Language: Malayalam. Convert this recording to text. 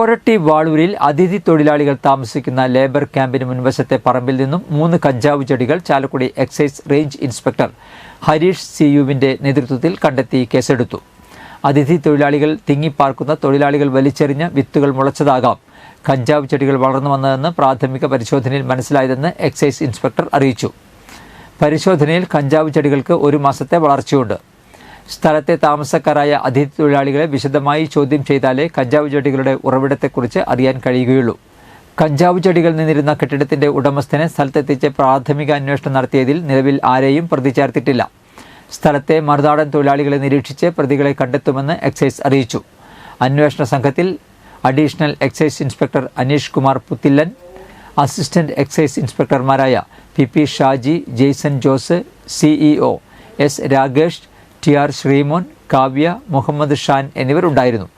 കൊരട്ടി വാളൂരിൽ അതിഥി തൊഴിലാളികൾ താമസിക്കുന്ന ലേബർ ക്യാമ്പിന് മുൻവശത്തെ പറമ്പിൽ നിന്നും മൂന്ന് കഞ്ചാവ് ചെടികൾ Chalakudy excise range inspector Harish സിയുവിന്റെ നേതൃത്വത്തിൽ കണ്ടെത്തി കേസെടുത്തു. അതിഥി തൊഴിലാളികൾ തിങ്ങിപ്പാർക്കുന്ന തൊഴിലാളികൾ വലിച്ചെറിഞ്ഞ വിത്തുകൾ മുളച്ചതാകാം. കഞ്ചാവ് ചെടികൾ വളർന്നു വന്നതെന്ന് പ്രാഥമിക പരിശോധനയിൽ മനസ്സിലായതെന്ന് എക്സൈസ് ഇൻസ്പെക്ടർ അറിയിച്ചു. പരിശോധനയിൽ കഞ്ചാവ് ചെടികൾക്ക് ഒരു മാസത്തെ വളർച്ചയുണ്ട്. സ്ഥലത്തെ താമസക്കാരായ അതിഥി തൊഴിലാളികളെ വിശദമായി ചോദ്യം ചെയ്താലേ കഞ്ചാവ് ചെടികളുടെ ഉറവിടത്തെക്കുറിച്ച് അറിയാൻ കഴിയുകയുള്ളൂ. കഞ്ചാവ് ചെടികൾ നിന്നിരുന്ന കെട്ടിടത്തിന്റെ ഉടമസ്ഥനെ സ്ഥലത്തെത്തിച്ച് പ്രാഥമിക അന്വേഷണം നടത്തിയതിൽ നിലവിൽ ആരെയും പ്രതി ചേർത്തിട്ടില്ല സ്ഥലത്തെ മറുനാടൻ തൊഴിലാളികളെ നിരീക്ഷിച്ച് പ്രതികളെ കണ്ടെത്തുമെന്ന് എക്സൈസ് അറിയിച്ചു. അന്വേഷണ സംഘത്തിൽ additional excise inspector Aneesh Kumar Puthillan assistant excise ഇൻസ്പെക്ടർമാരായ P P Shaji Jaison Jose CEO S Ragesh T R Sreemon Kavya Muhammad Shaan എന്നിവരുണ്ടായിരുന്നു.